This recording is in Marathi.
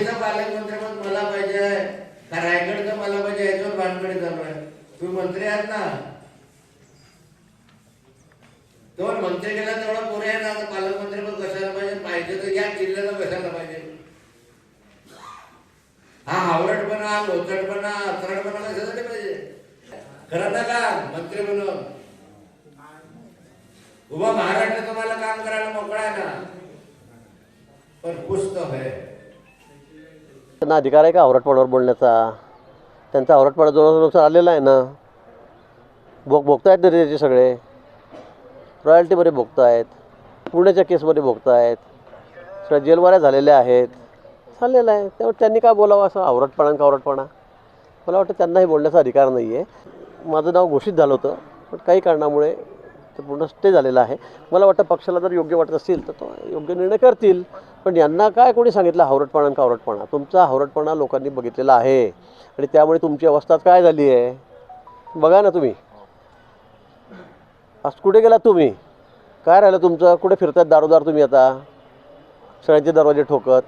इथं पालकमंत्री पण मला पाहिजे का रायगड रायगडचं मला पाहिजे याच्यावर भानगडी चालू आहे? तुम्ही मंत्री आहात ना. तेव्हा मंत्री गेला तेवढा पुरे आहे ना. पालकमंत्री पण कशाला पाहिजे? पाहिजे तर या जिल्ह्याला कशाला पाहिजे? हा हावडपणा लोचटपणा अथरडपणा कशासाठी पाहिजे? खरं ना का मंत्री म्हणून? उभा महाराष्ट्र तुम्हाला काम करायला मोकळा आहे ना. पण पुस्तक आहे त्यांना अधिकार आहे का आवरटपणावर बोलण्याचा? त्यांचा आवरटपणा जोरानुसार आलेला आहे ना? भोग भोगतायत ना त्याचे सगळे? रॉयल्टीमध्ये भोगतायत पुण्याच्या केसमध्ये भोगतायत सगळ्या जेलवाऱ्या झालेल्या आहेत. चाललेलं आहे. त्यामुळे त्यांनी काय बोलावं असं? आवरटपणा का कावरटपणा मला वाटतं त्यांनाही बोलण्याचा अधिकार नाही आहे माझं नाव घोषित झालं होतं पण काही कारणामुळे ते पूर्ण स्टे झालेलं आहे. मला वाटतं पक्षाला जर योग्य वाटत असेल तर तो योग्य निर्णय करतील. पण यांना काय कोणी सांगितलं? हावरटपणा आणि कावरटपणा. तुमचा हावरटपणा लोकांनी बघितलेला आहे. आणि त्यामुळे तुमची अवस्था काय झाली आहे? बघा ना तुम्ही. आज कुठे गेलात तुम्ही? काय राहिलं तुमचं? कुठे फिरतात दारोदार तुम्ही आता? सगळ्यांचे दरवाजे ठोकत.